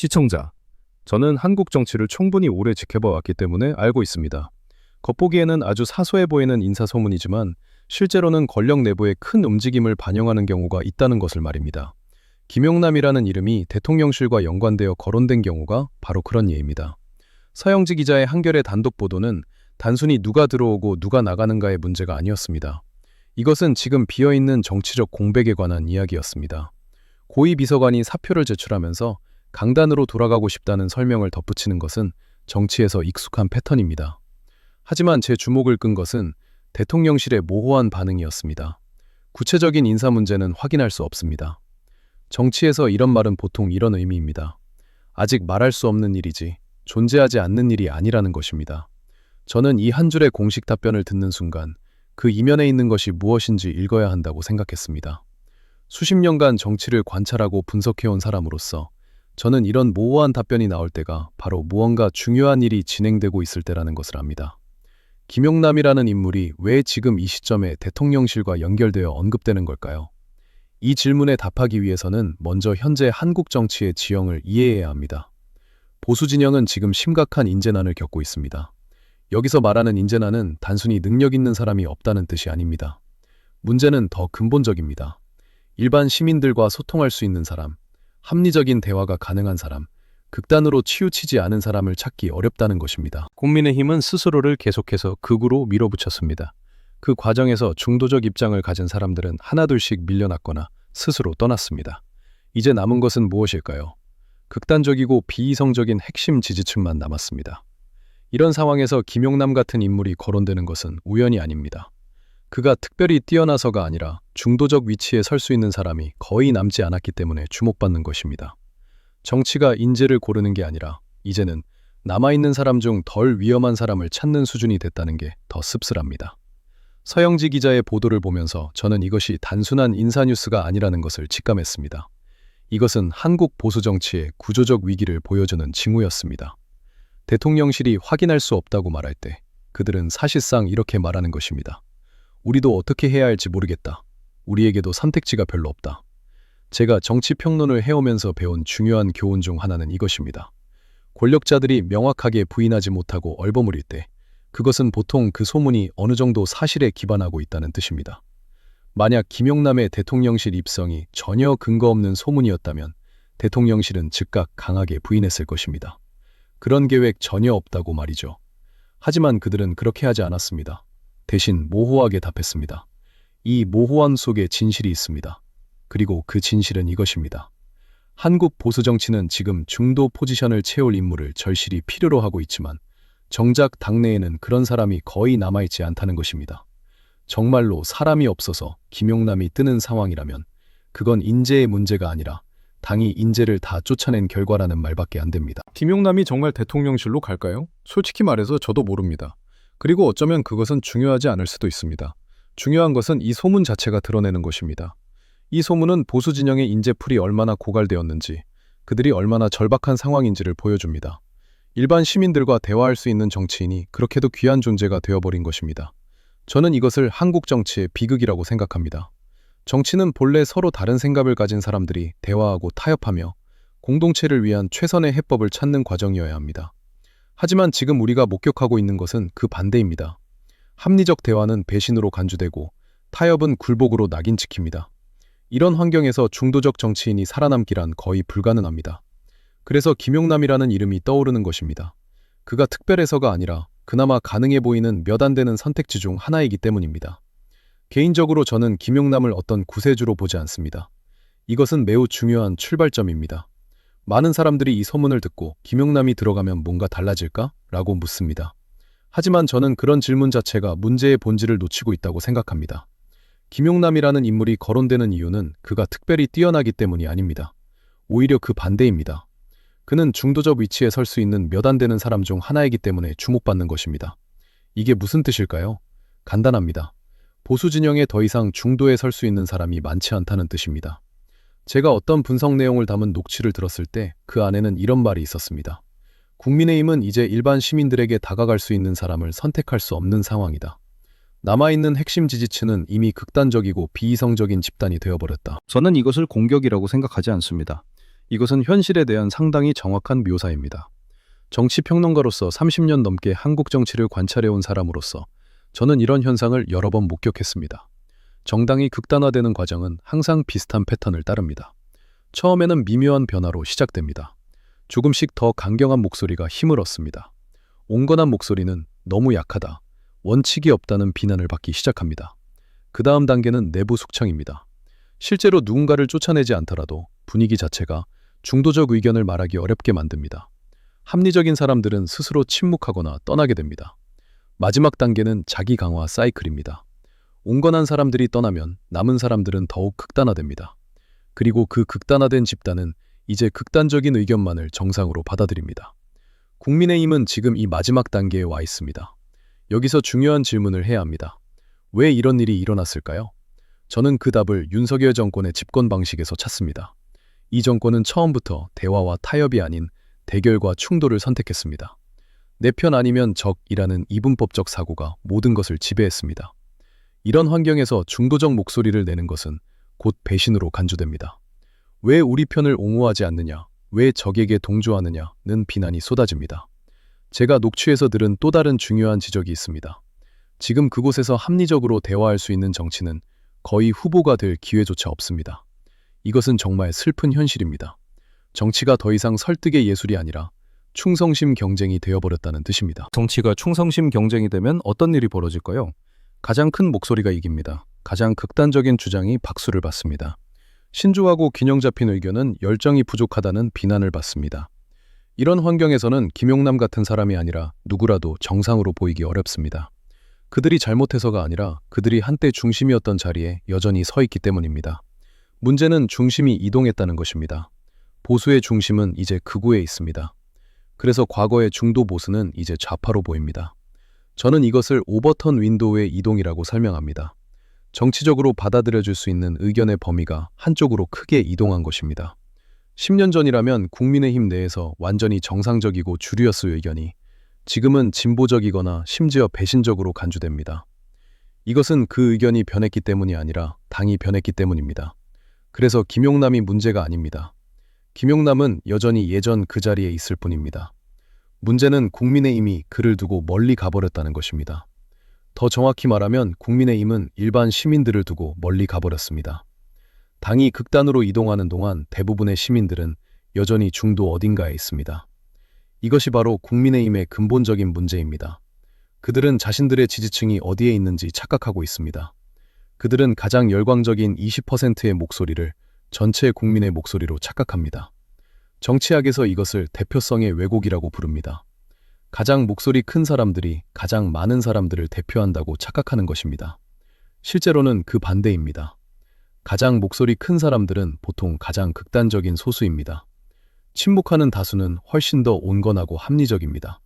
시청자, 저는 한국 정치를 충분히 오래 지켜봐 왔기 때문에 알고 있습니다. 겉보기에는 아주 사소해 보이는 인사소문이지만 실제로는 권력 내부의 큰 움직임을 반영하는 경우가 있다는 것을 말입니다. 김용남이라는 이름이 대통령실과 연관되어 거론된 경우가 바로 그런 예입니다. 서영지 기자의 한겨레 단독 보도는 단순히 누가 들어오고 누가 나가는가의 문제가 아니었습니다. 이것은 지금 비어있는 정치적 공백에 관한 이야기였습니다. 고위 비서관이 사표를 제출하면서 강단으로 돌아가고 싶다는 설명을 덧붙이는 것은 정치에서 익숙한 패턴입니다. 하지만 제 주목을 끈 것은 대통령실의 모호한 반응이었습니다. 구체적인 인사 문제는 확인할 수 없습니다. 정치에서 이런 말은 보통 이런 의미입니다. 아직 말할 수 없는 일이지 존재하지 않는 일이 아니라는 것입니다. 저는 이 한 줄의 공식 답변을 듣는 순간 그 이면에 있는 것이 무엇인지 읽어야 한다고 생각했습니다. 수십 년간 정치를 관찰하고 분석해온 사람으로서 저는 이런 모호한 답변이 나올 때가 바로 무언가 중요한 일이 진행되고 있을 때라는 것을 압니다. 김용남이라는 인물이 왜 지금 이 시점에 대통령실과 연결되어 언급되는 걸까요? 이 질문에 답하기 위해서는 먼저 현재 한국 정치의 지형을 이해해야 합니다. 보수 진영은 지금 심각한 인재난을 겪고 있습니다. 여기서 말하는 인재난은 단순히 능력 있는 사람이 없다는 뜻이 아닙니다. 문제는 더 근본적입니다. 일반 시민들과 소통할 수 있는 사람, 합리적인 대화가 가능한 사람, 극단으로 치우치지 않은 사람을 찾기 어렵다는 것입니다. 국민의힘은 스스로를 계속해서 극으로 밀어붙였습니다. 그 과정에서 중도적 입장을 가진 사람들은 하나둘씩 밀려났거나 스스로 떠났습니다. 이제 남은 것은 무엇일까요? 극단적이고 비이성적인 핵심 지지층만 남았습니다. 이런 상황에서 김용남 같은 인물이 거론되는 것은 우연이 아닙니다. 그가 특별히 뛰어나서가 아니라 중도적 위치에 설 수 있는 사람이 거의 남지 않았기 때문에 주목받는 것입니다. 정치가 인재를 고르는 게 아니라 이제는 남아있는 사람 중 덜 위험한 사람을 찾는 수준이 됐다는 게 더 씁쓸합니다. 서영지 기자의 보도를 보면서 저는 이것이 단순한 인사뉴스가 아니라는 것을 직감했습니다. 이것은 한국 보수 정치의 구조적 위기를 보여주는 징후였습니다. 대통령실이 확인할 수 없다고 말할 때 그들은 사실상 이렇게 말하는 것입니다. 우리도 어떻게 해야 할지 모르겠다. 우리에게도 선택지가 별로 없다. 제가 정치 평론을 해오면서 배운 중요한 교훈 중 하나는 이것입니다. 권력자들이 명확하게 부인하지 못하고 얼버무릴 때 그것은 보통 그 소문이 어느 정도 사실에 기반하고 있다는 뜻입니다. 만약 김용남의 대통령실 입성이 전혀 근거 없는 소문이었다면 대통령실은 즉각 강하게 부인했을 것입니다. 그런 계획 전혀 없다고 말이죠. 하지만 그들은 그렇게 하지 않았습니다. 대신 모호하게 답했습니다. 이 모호함 속에 진실이 있습니다. 그리고 그 진실은 이것입니다. 한국 보수 정치는 지금 중도 포지션을 채울 인물을 절실히 필요로 하고 있지만 정작 당내에는 그런 사람이 거의 남아있지 않다는 것입니다. 정말로 사람이 없어서 김용남이 뜨는 상황이라면 그건 인재의 문제가 아니라 당이 인재를 다 쫓아낸 결과라는 말밖에 안 됩니다. 김용남이 정말 대통령실로 갈까요? 솔직히 말해서 저도 모릅니다. 그리고 어쩌면 그것은 중요하지 않을 수도 있습니다. 중요한 것은 이 소문 자체가 드러내는 것입니다. 이 소문은 보수 진영의 인재풀이 얼마나 고갈되었는지, 그들이 얼마나 절박한 상황인지를 보여줍니다. 일반 시민들과 대화할 수 있는 정치인이 그렇게도 귀한 존재가 되어버린 것입니다. 저는 이것을 한국 정치의 비극이라고 생각합니다. 정치는 본래 서로 다른 생각을 가진 사람들이 대화하고 타협하며 공동체를 위한 최선의 해법을 찾는 과정이어야 합니다. 하지만 지금 우리가 목격하고 있는 것은 그 반대입니다. 합리적 대화는 배신으로 간주되고 타협은 굴복으로 낙인 찍힙니다. 이런 환경에서 중도적 정치인이 살아남기란 거의 불가능합니다. 그래서 김용남이라는 이름이 떠오르는 것입니다. 그가 특별해서가 아니라 그나마 가능해 보이는 몇 안 되는 선택지 중 하나이기 때문입니다. 개인적으로 저는 김용남을 어떤 구세주로 보지 않습니다. 이것은 매우 중요한 출발점입니다. 많은 사람들이 이 소문을 듣고 김용남이 들어가면 뭔가 달라질까? 라고 묻습니다. 하지만 저는 그런 질문 자체가 문제의 본질을 놓치고 있다고 생각합니다. 김용남이라는 인물이 거론되는 이유는 그가 특별히 뛰어나기 때문이 아닙니다. 오히려 그 반대입니다. 그는 중도적 위치에 설 수 있는 몇 안 되는 사람 중 하나이기 때문에 주목받는 것입니다. 이게 무슨 뜻일까요? 간단합니다. 보수 진영에 더 이상 중도에 설 수 있는 사람이 많지 않다는 뜻입니다. 제가 어떤 분석 내용을 담은 녹취를 들었을 때 그 안에는 이런 말이 있었습니다. 국민의힘은 이제 일반 시민들에게 다가갈 수 있는 사람을 선택할 수 없는 상황이다. 남아있는 핵심 지지층은 이미 극단적이고 비이성적인 집단이 되어버렸다. 저는 이것을 공격이라고 생각하지 않습니다. 이것은 현실에 대한 상당히 정확한 묘사입니다. 정치평론가로서 30년 넘게 한국 정치를 관찰해온 사람으로서 저는 이런 현상을 여러 번 목격했습니다. 정당이 극단화되는 과정은 항상 비슷한 패턴을 따릅니다. 처음에는 미묘한 변화로 시작됩니다. 조금씩 더 강경한 목소리가 힘을 얻습니다. 온건한 목소리는 너무 약하다, 원칙이 없다는 비난을 받기 시작합니다. 그 다음 단계는 내부 숙청입니다. 실제로 누군가를 쫓아내지 않더라도 분위기 자체가 중도적 의견을 말하기 어렵게 만듭니다. 합리적인 사람들은 스스로 침묵하거나 떠나게 됩니다. 마지막 단계는 자기 강화 사이클입니다. 온건한 사람들이 떠나면 남은 사람들은 더욱 극단화됩니다. 그리고 그 극단화된 집단은 이제 극단적인 의견만을 정상으로 받아들입니다. 국민의힘은 지금 이 마지막 단계에 와 있습니다. 여기서 중요한 질문을 해야 합니다. 왜 이런 일이 일어났을까요? 저는 그 답을 윤석열 정권의 집권 방식에서 찾습니다. 이 정권은 처음부터 대화와 타협이 아닌 대결과 충돌을 선택했습니다. 내 편 아니면 적이라는 이분법적 사고가 모든 것을 지배했습니다. 이런 환경에서 중도적 목소리를 내는 것은 곧 배신으로 간주됩니다. 왜 우리 편을 옹호하지 않느냐, 왜 적에게 동조하느냐는 비난이 쏟아집니다. 제가 녹취에서 들은 또 다른 중요한 지적이 있습니다. 지금 그곳에서 합리적으로 대화할 수 있는 정치는 거의 후보가 될 기회조차 없습니다. 이것은 정말 슬픈 현실입니다. 정치가 더 이상 설득의 예술이 아니라 충성심 경쟁이 되어버렸다는 뜻입니다. 정치가 충성심 경쟁이 되면 어떤 일이 벌어질까요? 가장 큰 목소리가 이깁니다. 가장 극단적인 주장이 박수를 받습니다. 신중하고 균형 잡힌 의견은 열정이 부족하다는 비난을 받습니다. 이런 환경에서는 김용남 같은 사람이 아니라 누구라도 정상으로 보이기 어렵습니다. 그들이 잘못해서가 아니라 그들이 한때 중심이었던 자리에 여전히 서 있기 때문입니다. 문제는 중심이 이동했다는 것입니다. 보수의 중심은 이제 극우에 있습니다. 그래서 과거의 중도 보수는 이제 좌파로 보입니다. 저는 이것을 오버턴 윈도우의 이동이라고 설명합니다. 정치적으로 받아들여질 수 있는 의견의 범위가 한쪽으로 크게 이동한 것입니다. 10년 전이라면 국민의힘 내에서 완전히 정상적이고 주류였을 의견이 지금은 진보적이거나 심지어 배신적으로 간주됩니다. 이것은 그 의견이 변했기 때문이 아니라 당이 변했기 때문입니다. 그래서 김용남이 문제가 아닙니다. 김용남은 여전히 예전 그 자리에 있을 뿐입니다. 문제는 국민의힘이 그를 두고 멀리 가버렸다는 것입니다. 더 정확히 말하면 국민의힘은 일반 시민들을 두고 멀리 가버렸습니다. 당이 극단으로 이동하는 동안 대부분의 시민들은 여전히 중도 어딘가에 있습니다. 이것이 바로 국민의힘의 근본적인 문제입니다. 그들은 자신들의 지지층이 어디에 있는지 착각하고 있습니다. 그들은 가장 열광적인 20%의 목소리를 전체 국민의 목소리로 착각합니다. 정치학에서 이것을 대표성의 왜곡이라고 부릅니다. 가장 목소리 큰 사람들이 가장 많은 사람들을 대표한다고 착각하는 것입니다. 실제로는 그 반대입니다. 가장 목소리 큰 사람들은 보통 가장 극단적인 소수입니다. 침묵하는 다수는 훨씬 더 온건하고 합리적입니다.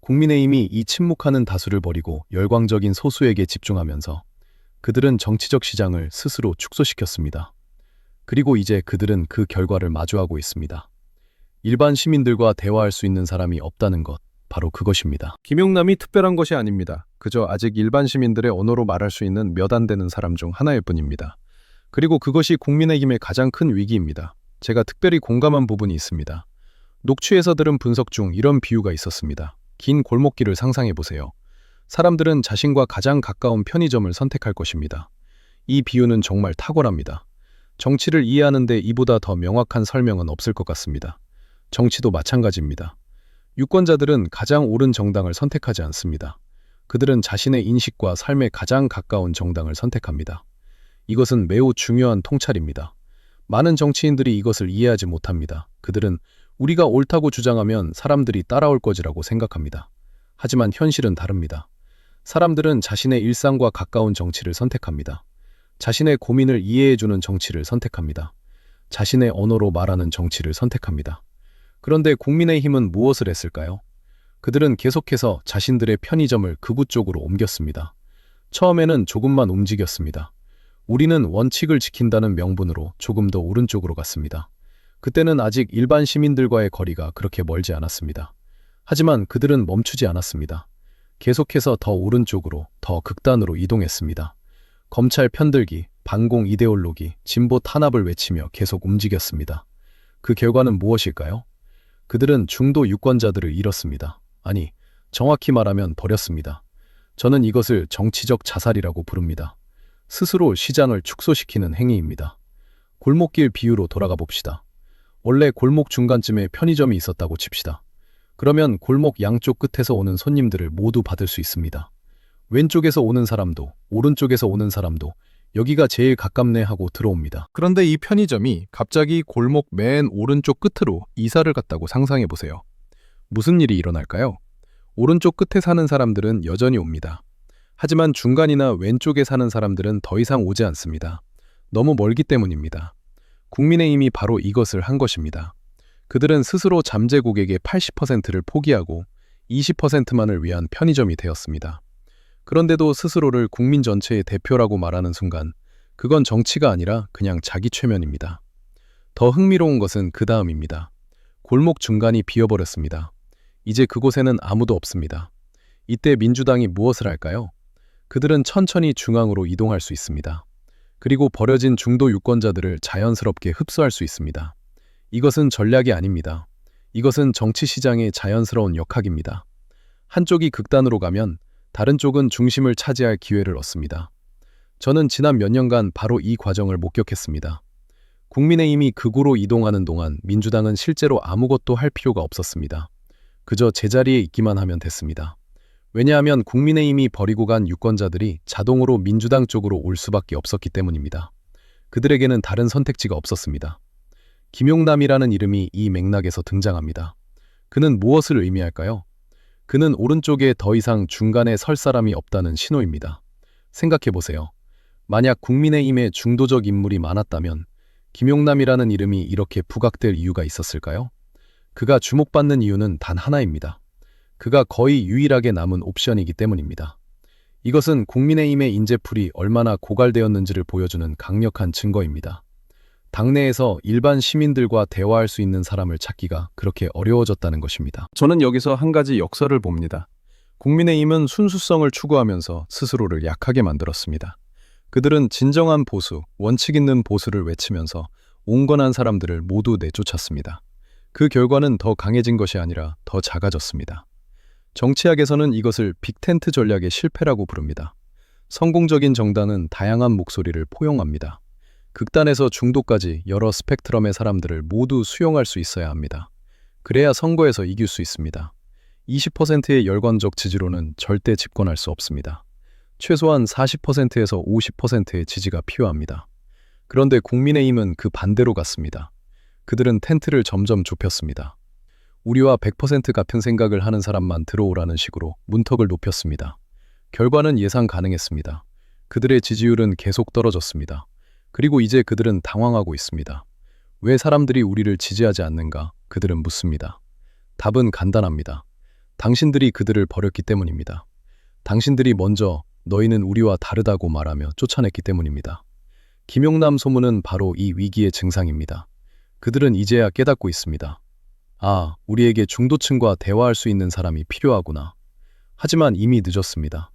국민의힘이 이 침묵하는 다수를 버리고 열광적인 소수에게 집중하면서 그들은 정치적 시장을 스스로 축소시켰습니다. 그리고 이제 그들은 그 결과를 마주하고 있습니다. 일반 시민들과 대화할 수 있는 사람이 없다는 것, 바로 그것입니다. 김용남이 특별한 것이 아닙니다. 그저 아직 일반 시민들의 언어로 말할 수 있는 몇 안 되는 사람 중 하나일 뿐입니다. 그리고 그것이 국민의힘의 가장 큰 위기입니다. 제가 특별히 공감한 부분이 있습니다. 녹취에서 들은 분석 중 이런 비유가 있었습니다. 긴 골목길을 상상해 보세요. 사람들은 자신과 가장 가까운 편의점을 선택할 것입니다. 이 비유는 정말 탁월합니다. 정치를 이해하는데 이보다 더 명확한 설명은 없을 것 같습니다. 정치도 마찬가지입니다. 유권자들은 가장 옳은 정당을 선택하지 않습니다. 그들은 자신의 인식과 삶에 가장 가까운 정당을 선택합니다. 이것은 매우 중요한 통찰입니다. 많은 정치인들이 이것을 이해하지 못합니다. 그들은 우리가 옳다고 주장하면 사람들이 따라올 거지라고 생각합니다. 하지만 현실은 다릅니다. 사람들은 자신의 일상과 가까운 정치를 선택합니다. 자신의 고민을 이해해주는 정치를 선택합니다. 자신의 언어로 말하는 정치를 선택합니다. 그런데 국민의힘은 무엇을 했을까요? 그들은 계속해서 자신들의 편의점을 극우 쪽으로 옮겼습니다. 처음에는 조금만 움직였습니다. 우리는 원칙을 지킨다는 명분으로 조금 더 오른쪽으로 갔습니다. 그때는 아직 일반 시민들과의 거리가 그렇게 멀지 않았습니다. 하지만 그들은 멈추지 않았습니다. 계속해서 더 오른쪽으로, 더 극단으로 이동했습니다. 검찰 편들기, 반공 이데올로기, 진보 탄압을 외치며 계속 움직였습니다. 그 결과는 무엇일까요? 그들은 중도 유권자들을 잃었습니다. 아니, 정확히 말하면 버렸습니다. 저는 이것을 정치적 자살이라고 부릅니다. 스스로 시장을 축소시키는 행위입니다. 골목길 비유로 돌아가 봅시다. 원래 골목 중간쯤에 편의점이 있었다고 칩시다. 그러면 골목 양쪽 끝에서 오는 손님들을 모두 받을 수 있습니다. 왼쪽에서 오는 사람도, 오른쪽에서 오는 사람도 여기가 제일 가깝네 하고 들어옵니다. 그런데 이 편의점이 갑자기 골목 맨 오른쪽 끝으로 이사를 갔다고 상상해 보세요. 무슨 일이 일어날까요? 오른쪽 끝에 사는 사람들은 여전히 옵니다. 하지만 중간이나 왼쪽에 사는 사람들은 더 이상 오지 않습니다. 너무 멀기 때문입니다. 국민의힘이 바로 이것을 한 것입니다. 그들은 스스로 잠재 고객의 80%를 포기하고 20%만을 위한 편의점이 되었습니다. 그런데도 스스로를 국민 전체의 대표라고 말하는 순간 그건 정치가 아니라 그냥 자기 최면입니다. 더 흥미로운 것은 그 다음입니다. 골목 중간이 비어버렸습니다. 이제 그곳에는 아무도 없습니다. 이때 민주당이 무엇을 할까요? 그들은 천천히 중앙으로 이동할 수 있습니다. 그리고 버려진 중도 유권자들을 자연스럽게 흡수할 수 있습니다. 이것은 전략이 아닙니다. 이것은 정치 시장의 자연스러운 역학입니다. 한쪽이 극단으로 가면 다른 쪽은 중심을 차지할 기회를 얻습니다. 저는 지난 몇 년간 바로 이 과정을 목격했습니다. 국민의힘이 극우로 이동하는 동안 민주당은 실제로 아무것도 할 필요가 없었습니다. 그저 제자리에 있기만 하면 됐습니다. 왜냐하면 국민의힘이 버리고 간 유권자들이 자동으로 민주당 쪽으로 올 수밖에 없었기 때문입니다. 그들에게는 다른 선택지가 없었습니다. 김용남이라는 이름이 이 맥락에서 등장합니다. 그는 무엇을 의미할까요? 그는 오른쪽에 더 이상 중간에 설 사람이 없다는 신호입니다. 생각해 보세요. 만약 국민의힘에 중도적 인물이 많았다면 김용남이라는 이름이 이렇게 부각될 이유가 있었을까요? 그가 주목받는 이유는 단 하나입니다. 그가 거의 유일하게 남은 옵션이기 때문입니다. 이것은 국민의힘의 인재풀이 얼마나 고갈되었는지를 보여주는 강력한 증거입니다. 당내에서 일반 시민들과 대화할 수 있는 사람을 찾기가 그렇게 어려워졌다는 것입니다. 저는 여기서 한 가지 역설을 봅니다. 국민의힘은 순수성을 추구하면서 스스로를 약하게 만들었습니다. 그들은 진정한 보수, 원칙 있는 보수를 외치면서 온건한 사람들을 모두 내쫓았습니다. 그 결과는 더 강해진 것이 아니라 더 작아졌습니다. 정치학에서는 이것을 빅텐트 전략의 실패라고 부릅니다. 성공적인 정당은 다양한 목소리를 포용합니다. 극단에서 중도까지 여러 스펙트럼의 사람들을 모두 수용할 수 있어야 합니다. 그래야 선거에서 이길 수 있습니다. 20%의 열광적 지지로는 절대 집권할 수 없습니다. 최소한 40%에서 50%의 지지가 필요합니다. 그런데 국민의힘은 그 반대로 갔습니다. 그들은 텐트를 점점 좁혔습니다. 우리와 100% 같은 생각을 하는 사람만 들어오라는 식으로 문턱을 높였습니다. 결과는 예상 가능했습니다. 그들의 지지율은 계속 떨어졌습니다. 그리고 이제 그들은 당황하고 있습니다. 왜 사람들이 우리를 지지하지 않는가? 그들은 묻습니다. 답은 간단합니다. 당신들이 그들을 버렸기 때문입니다. 당신들이 먼저 너희는 우리와 다르다고 말하며 쫓아냈기 때문입니다. 김용남 소문은 바로 이 위기의 증상입니다. 그들은 이제야 깨닫고 있습니다. 아, 우리에게 중도층과 대화할 수 있는 사람이 필요하구나. 하지만 이미 늦었습니다.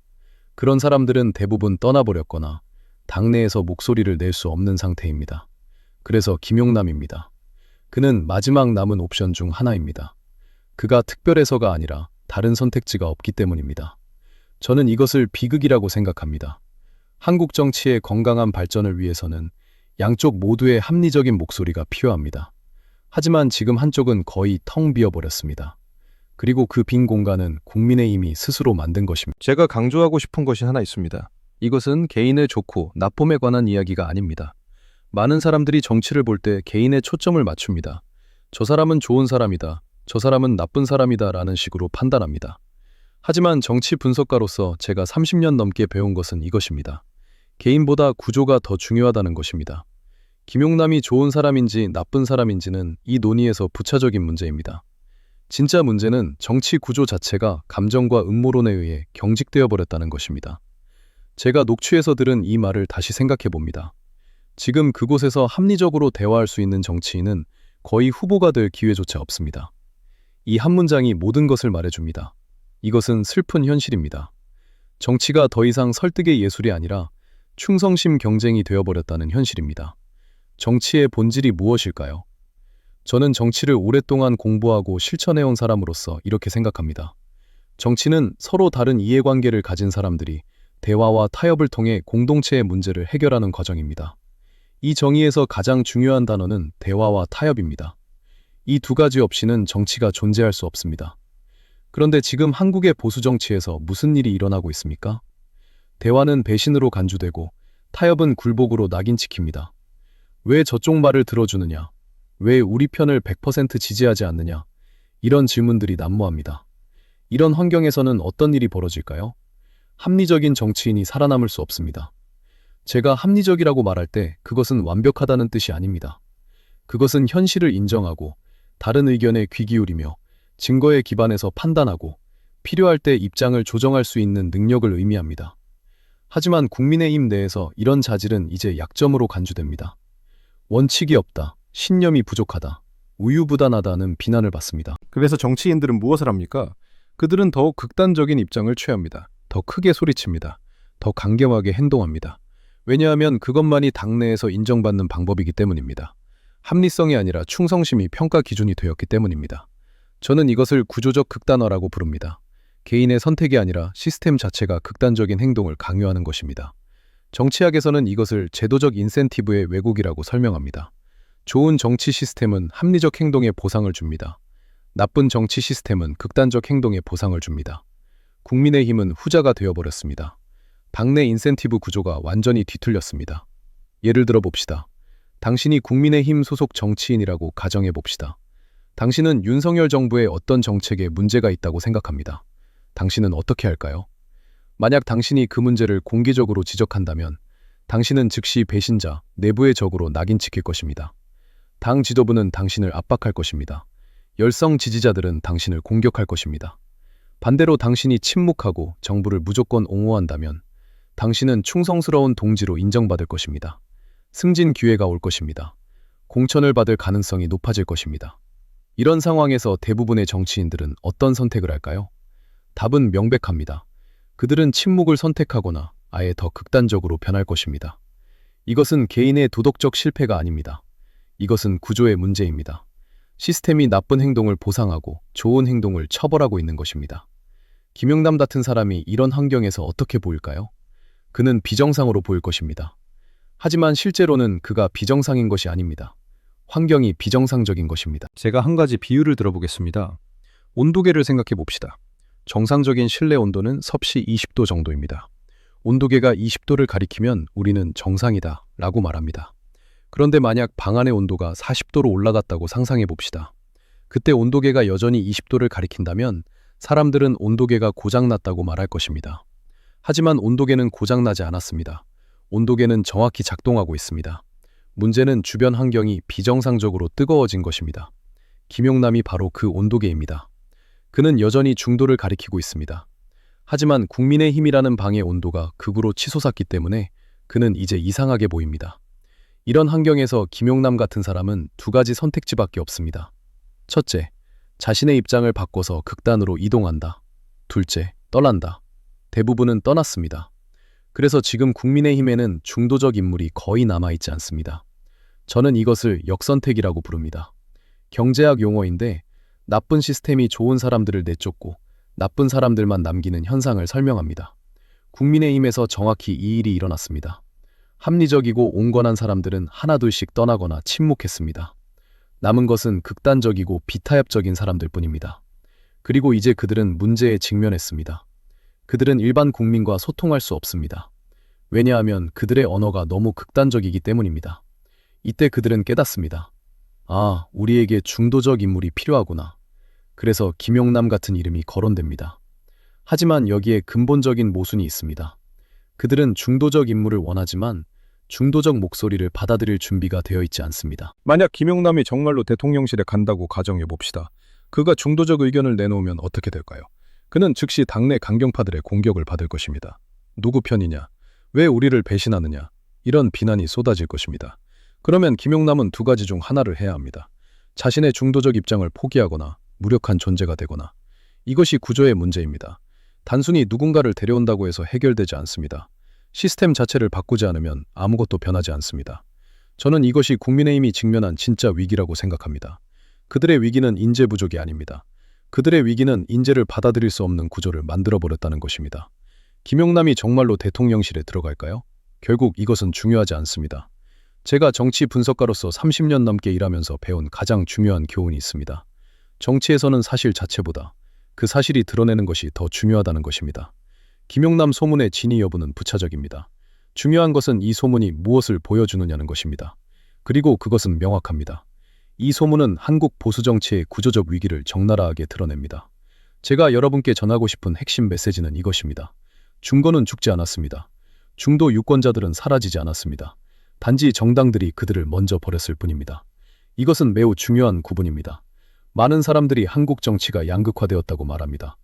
그런 사람들은 대부분 떠나버렸거나 당내에서 목소리를 낼 수 없는 상태입니다. 그래서 김용남입니다. 그는 마지막 남은 옵션 중 하나입니다. 그가 특별해서가 아니라 다른 선택지가 없기 때문입니다. 저는 이것을 비극이라고 생각합니다. 한국 정치의 건강한 발전을 위해서는 양쪽 모두의 합리적인 목소리가 필요합니다. 하지만 지금 한쪽은 거의 텅 비어버렸습니다. 그리고 그 빈 공간은 국민의힘이 스스로 만든 것입니다. 제가 강조하고 싶은 것이 하나 있습니다. 이것은 개인의 좋고 나쁨에 관한 이야기가 아닙니다. 많은 사람들이 정치를 볼 때 개인의 초점을 맞춥니다. 저 사람은 좋은 사람이다. 저 사람은 나쁜 사람이다. 라는 식으로 판단합니다. 하지만 정치 분석가로서 제가 30년 넘게 배운 것은 이것입니다. 개인보다 구조가 더 중요하다는 것입니다. 김용남이 좋은 사람인지 나쁜 사람인지는 이 논의에서 부차적인 문제입니다. 진짜 문제는 정치 구조 자체가 감정과 음모론에 의해 경직되어 버렸다는 것입니다. 제가 녹취에서 들은 이 말을 다시 생각해 봅니다. 지금 그곳에서 합리적으로 대화할 수 있는 정치인은 거의 후보가 될 기회조차 없습니다. 이 한 문장이 모든 것을 말해줍니다. 이것은 슬픈 현실입니다. 정치가 더 이상 설득의 예술이 아니라 충성심 경쟁이 되어버렸다는 현실입니다. 정치의 본질이 무엇일까요? 저는 정치를 오랫동안 공부하고 실천해온 사람으로서 이렇게 생각합니다. 정치는 서로 다른 이해관계를 가진 사람들이 대화와 타협을 통해 공동체의 문제를 해결하는 과정입니다. 이 정의에서 가장 중요한 단어는 대화와 타협입니다. 이 두 가지 없이는 정치가 존재할 수 없습니다. 그런데 지금 한국의 보수 정치에서 무슨 일이 일어나고 있습니까? 대화는 배신으로 간주되고 타협은 굴복으로 낙인 찍힙니다. 왜 저쪽 말을 들어주느냐? 왜 우리 편을 100% 지지하지 않느냐? 이런 질문들이 난무합니다. 이런 환경에서는 어떤 일이 벌어질까요? 합리적인 정치인이 살아남을 수 없습니다. 제가 합리적이라고 말할 때 그것은 완벽하다는 뜻이 아닙니다. 그것은 현실을 인정하고 다른 의견에 귀 기울이며 증거에 기반해서 판단하고 필요할 때 입장을 조정할 수 있는 능력을 의미합니다. 하지만 국민의힘 내에서 이런 자질은 이제 약점으로 간주됩니다. 원칙이 없다, 신념이 부족하다, 우유부단하다는 비난을 받습니다. 그래서 정치인들은 무엇을 합니까? 그들은 더욱 극단적인 입장을 취합니다. 더 크게 소리칩니다. 더 강경하게 행동합니다. 왜냐하면 그것만이 당내에서 인정받는 방법이기 때문입니다. 합리성이 아니라 충성심이 평가 기준이 되었기 때문입니다. 저는 이것을 구조적 극단화라고 부릅니다. 개인의 선택이 아니라 시스템 자체가 극단적인 행동을 강요하는 것입니다. 정치학에서는 이것을 제도적 인센티브의 왜곡이라고 설명합니다. 좋은 정치 시스템은 합리적 행동에 보상을 줍니다. 나쁜 정치 시스템은 극단적 행동에 보상을 줍니다. 국민의힘은 후자가 되어버렸습니다. 당내 인센티브 구조가 완전히 뒤틀렸습니다. 예를 들어 봅시다. 당신이 국민의힘 소속 정치인이라고 가정해 봅시다. 당신은 윤석열 정부의 어떤 정책에 문제가 있다고 생각합니다. 당신은 어떻게 할까요? 만약 당신이 그 문제를 공개적으로 지적한다면 당신은 즉시 배신자, 내부의 적으로 낙인찍힐 것입니다. 당 지도부는 당신을 압박할 것입니다. 열성 지지자들은 당신을 공격할 것입니다. 반대로 당신이 침묵하고 정부를 무조건 옹호한다면 당신은 충성스러운 동지로 인정받을 것입니다. 승진 기회가 올 것입니다. 공천을 받을 가능성이 높아질 것입니다. 이런 상황에서 대부분의 정치인들은 어떤 선택을 할까요? 답은 명백합니다. 그들은 침묵을 선택하거나 아예 더 극단적으로 변할 것입니다. 이것은 개인의 도덕적 실패가 아닙니다. 이것은 구조의 문제입니다. 시스템이 나쁜 행동을 보상하고 좋은 행동을 처벌하고 있는 것입니다. 김영남 같은 사람이 이런 환경에서 어떻게 보일까요? 그는 비정상으로 보일 것입니다. 하지만 실제로는 그가 비정상인 것이 아닙니다. 환경이 비정상적인 것입니다. 제가 한 가지 비유를 들어보겠습니다. 온도계를 생각해 봅시다. 정상적인 실내 온도는 섭씨 20도 정도입니다. 온도계가 20도를 가리키면 우리는 정상이다 라고 말합니다. 그런데 만약 방 안의 온도가 40도로 올라갔다고 상상해 봅시다. 그때 온도계가 여전히 20도를 가리킨다면 사람들은 온도계가 고장났다고 말할 것입니다. 하지만 온도계는 고장나지 않았습니다. 온도계는 정확히 작동하고 있습니다. 문제는 주변 환경이 비정상적으로 뜨거워진 것입니다. 김용남이 바로 그 온도계입니다. 그는 여전히 중도를 가리키고 있습니다. 하지만 국민의힘이라는 방의 온도가 극으로 치솟았기 때문에 그는 이제 이상하게 보입니다. 이런 환경에서 김용남 같은 사람은 두 가지 선택지밖에 없습니다. 첫째, 자신의 입장을 바꿔서 극단으로 이동한다. 둘째, 떠난다. 대부분은 떠났습니다. 그래서 지금 국민의힘에는 중도적 인물이 거의 남아있지 않습니다. 저는 이것을 역선택이라고 부릅니다. 경제학 용어인데 나쁜 시스템이 좋은 사람들을 내쫓고 나쁜 사람들만 남기는 현상을 설명합니다. 국민의힘에서 정확히 이 일이 일어났습니다. 합리적이고 온건한 사람들은 하나둘씩 떠나거나 침묵했습니다. 남은 것은 극단적이고 비타협적인 사람들 뿐입니다. 그리고 이제 그들은 문제에 직면했습니다. 그들은 일반 국민과 소통할 수 없습니다. 왜냐하면 그들의 언어가 너무 극단적이기 때문입니다. 이때 그들은 깨닫습니다. 아, 우리에게 중도적 인물이 필요하구나. 그래서 김용남 같은 이름이 거론됩니다. 하지만 여기에 근본적인 모순이 있습니다. 그들은 중도적 인물을 원하지만 중도적 목소리를 받아들일 준비가 되어 있지 않습니다. 만약 김용남이 정말로 대통령실에 간다고 가정해 봅시다. 그가 중도적 의견을 내놓으면 어떻게 될까요? 그는 즉시 당내 강경파들의 공격을 받을 것입니다. 누구 편이냐? 왜 우리를 배신하느냐? 이런 비난이 쏟아질 것입니다. 그러면 김용남은 두 가지 중 하나를 해야 합니다. 자신의 중도적 입장을 포기하거나 무력한 존재가 되거나 이것이 구조의 문제입니다. 단순히 누군가를 데려온다고 해서 해결되지 않습니다. 시스템 자체를 바꾸지 않으면 아무것도 변하지 않습니다. 저는 이것이 국민의힘이 직면한 진짜 위기라고 생각합니다. 그들의 위기는 인재 부족이 아닙니다. 그들의 위기는 인재를 받아들일 수 없는 구조를 만들어버렸다는 것입니다. 김용남이 정말로 대통령실에 들어갈까요? 결국 이것은 중요하지 않습니다. 제가 정치 분석가로서 30년 넘게 일하면서 배운 가장 중요한 교훈이 있습니다. 정치에서는 사실 자체보다 그 사실이 드러내는 것이 더 중요하다는 것입니다. 김용남 소문의 진위 여부는 부차적입니다. 중요한 것은 이 소문이 무엇을 보여주느냐는 것입니다. 그리고 그것은 명확합니다. 이 소문은 한국 보수 정치의 구조적 위기를 적나라하게 드러냅니다. 제가 여러분께 전하고 싶은 핵심 메시지는 이것입니다. 중도는 죽지 않았습니다. 중도 유권자들은 사라지지 않았습니다. 단지 정당들이 그들을 먼저 버렸을 뿐입니다. 이것은 매우 중요한 구분입니다. 많은 사람들이 한국 정치가 양극화되었다고 말합니다.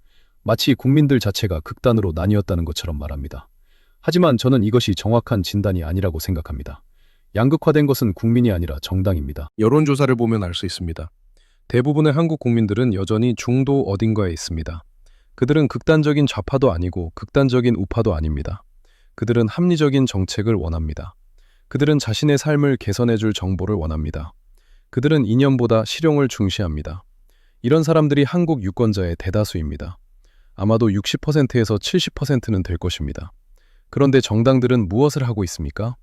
마치 국민들 자체가 극단으로 나뉘었다는 것처럼 말합니다. 하지만 저는 이것이 정확한 진단이 아니라고 생각합니다. 양극화된 것은 국민이 아니라 정당입니다. 여론조사를 보면 알 수 있습니다. 대부분의 한국 국민들은 여전히 중도 어딘가에 있습니다. 그들은 극단적인 좌파도 아니고 극단적인 우파도 아닙니다. 그들은 합리적인 정책을 원합니다. 그들은 자신의 삶을 개선해줄 정보를 원합니다. 그들은 이념보다 실용을 중시합니다. 이런 사람들이 한국 유권자의 대다수입니다. 아마도 60%에서 70%는 될 것입니다. 그런데 정당들은 무엇을 하고 있습니까?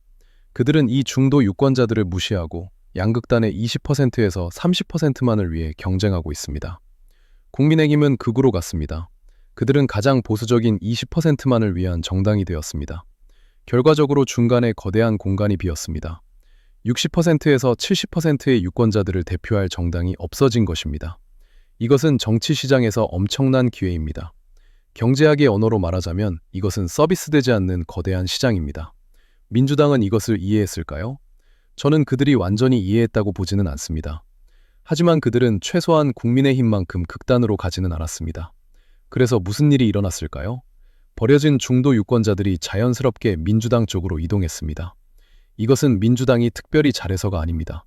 그들은 이 중도 유권자들을 무시하고 양극단의 20%에서 30%만을 위해 경쟁하고 있습니다. 국민의힘은 극으로 갔습니다. 그들은 가장 보수적인 20%만을 위한 정당이 되었습니다. 결과적으로 중간에 거대한 공간이 비었습니다. 60%에서 70%의 유권자들을 대표할 정당이 없어진 것입니다. 이것은 정치 시장에서 엄청난 기회입니다. 경제학의 언어로 말하자면 이것은 서비스되지 않는 거대한 시장입니다. 민주당은 이것을 이해했을까요? 저는 그들이 완전히 이해했다고 보지는 않습니다. 하지만 그들은 최소한 국민의힘만큼 극단으로 가지는 않았습니다. 그래서 무슨 일이 일어났을까요? 버려진 중도 유권자들이 자연스럽게 민주당 쪽으로 이동했습니다. 이것은 민주당이 특별히 잘해서가 아닙니다.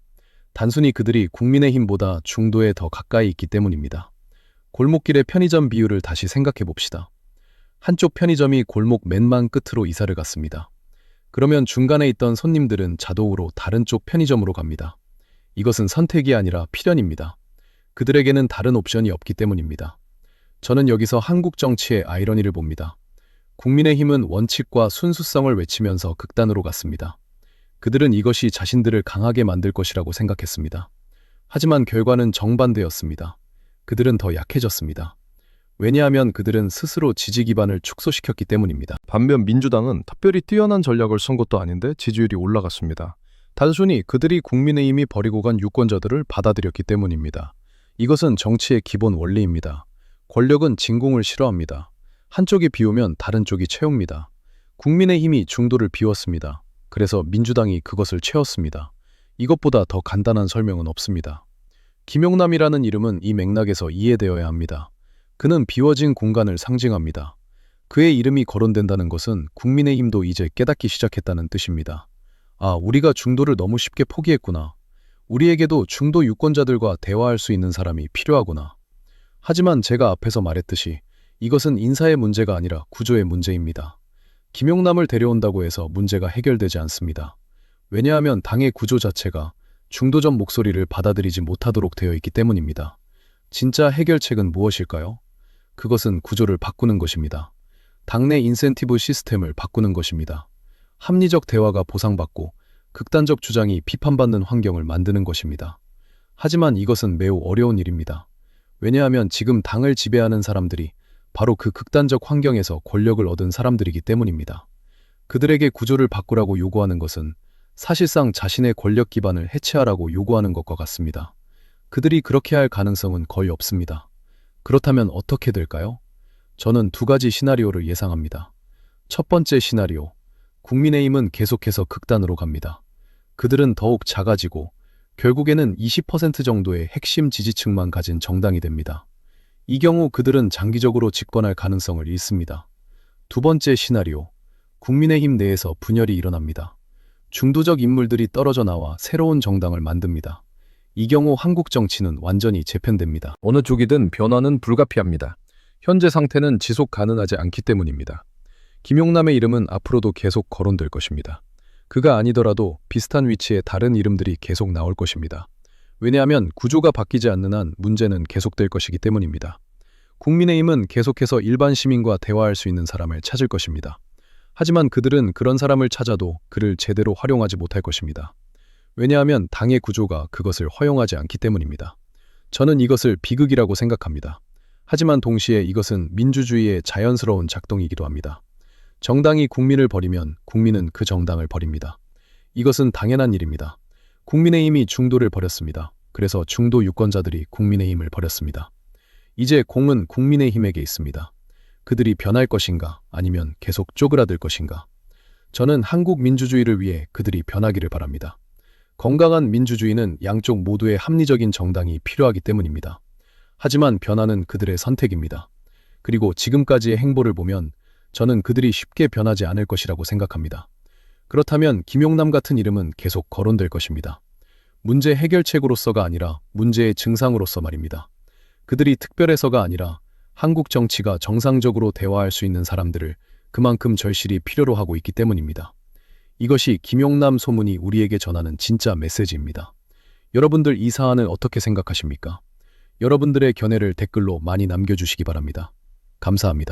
단순히 그들이 국민의힘보다 중도에 더 가까이 있기 때문입니다. 골목길의 편의점 비율을 다시 생각해 봅시다. 한쪽 편의점이 골목 맨만 끝으로 이사를 갔습니다. 그러면 중간에 있던 손님들은 자동으로 다른 쪽 편의점으로 갑니다. 이것은 선택이 아니라 필연입니다. 그들에게는 다른 옵션이 없기 때문입니다. 저는 여기서 한국 정치의 아이러니를 봅니다. 국민의힘은 원칙과 순수성을 외치면서 극단으로 갔습니다. 그들은 이것이 자신들을 강하게 만들 것이라고 생각했습니다. 하지만 결과는 정반대였습니다. 그들은 더 약해졌습니다. 왜냐하면 그들은 스스로 지지 기반을 축소시켰기 때문입니다. 반면 민주당은 특별히 뛰어난 전략을 쓴 것도 아닌데 지지율이 올라갔습니다. 단순히 그들이 국민의힘이 버리고 간 유권자들을 받아들였기 때문입니다. 이것은 정치의 기본 원리입니다. 권력은 진공을 싫어합니다. 한쪽이 비우면 다른 쪽이 채웁니다. 국민의힘이 중도를 비웠습니다. 그래서 민주당이 그것을 채웠습니다. 이것보다 더 간단한 설명은 없습니다. 김용남이라는 이름은 이 맥락에서 이해되어야 합니다. 그는 비워진 공간을 상징합니다. 그의 이름이 거론된다는 것은 국민의힘도 이제 깨닫기 시작했다는 뜻입니다. 아, 우리가 중도를 너무 쉽게 포기했구나. 우리에게도 중도 유권자들과 대화할 수 있는 사람이 필요하구나. 하지만 제가 앞에서 말했듯이 이것은 인사의 문제가 아니라 구조의 문제입니다. 김용남을 데려온다고 해서 문제가 해결되지 않습니다. 왜냐하면 당의 구조 자체가 중도적 목소리를 받아들이지 못하도록 되어 있기 때문입니다. 진짜 해결책은 무엇일까요? 그것은 구조를 바꾸는 것입니다. 당내 인센티브 시스템을 바꾸는 것입니다. 합리적 대화가 보상받고 극단적 주장이 비판받는 환경을 만드는 것입니다. 하지만 이것은 매우 어려운 일입니다. 왜냐하면 지금 당을 지배하는 사람들이 바로 그 극단적 환경에서 권력을 얻은 사람들이기 때문입니다. 그들에게 구조를 바꾸라고 요구하는 것은 사실상 자신의 권력 기반을 해체하라고 요구하는 것과 같습니다. 그들이 그렇게 할 가능성은 거의 없습니다. 그렇다면 어떻게 될까요? 저는 두 가지 시나리오를 예상합니다. 첫 번째 시나리오. 국민의힘은 계속해서 극단으로 갑니다. 그들은 더욱 작아지고 결국에는 20% 정도의 핵심 지지층만 가진 정당이 됩니다. 이 경우 그들은 장기적으로 집권할 가능성을 잃습니다. 두 번째 시나리오. 국민의힘 내에서 분열이 일어납니다. 중도적 인물들이 떨어져 나와 새로운 정당을 만듭니다. 이 경우 한국 정치는 완전히 재편됩니다. 어느 쪽이든 변화는 불가피합니다. 현재 상태는 지속 가능하지 않기 때문입니다. 김용남의 이름은 앞으로도 계속 거론될 것입니다. 그가 아니더라도 비슷한 위치의 다른 이름들이 계속 나올 것입니다. 왜냐하면 구조가 바뀌지 않는 한 문제는 계속될 것이기 때문입니다. 국민의힘은 계속해서 일반 시민과 대화할 수 있는 사람을 찾을 것입니다. 하지만 그들은 그런 사람을 찾아도 그를 제대로 활용하지 못할 것입니다. 왜냐하면 당의 구조가 그것을 허용하지 않기 때문입니다. 저는 이것을 비극이라고 생각합니다. 하지만 동시에 이것은 민주주의의 자연스러운 작동이기도 합니다. 정당이 국민을 버리면 국민은 그 정당을 버립니다. 이것은 당연한 일입니다. 국민의힘이 중도를 버렸습니다. 그래서 중도 유권자들이 국민의힘을 버렸습니다. 이제 공은 국민의힘에게 있습니다. 그들이 변할 것인가 아니면 계속 쪼그라들 것인가. 저는 한국 민주주의를 위해 그들이 변하기를 바랍니다. 건강한 민주주의는 양쪽 모두의 합리적인 정당이 필요하기 때문입니다. 하지만 변화는 그들의 선택입니다. 그리고 지금까지의 행보를 보면 저는 그들이 쉽게 변하지 않을 것이라고 생각합니다. 그렇다면 김용남 같은 이름은 계속 거론될 것입니다. 문제 해결책으로서가 아니라 문제의 증상으로서 말입니다. 그들이 특별해서가 아니라 한국 정치가 정상적으로 대화할 수 있는 사람들을 그만큼 절실히 필요로 하고 있기 때문입니다. 이것이 김용남 소문이 우리에게 전하는 진짜 메시지입니다. 여러분들 이 사안을 어떻게 생각하십니까? 여러분들의 견해를 댓글로 많이 남겨주시기 바랍니다. 감사합니다.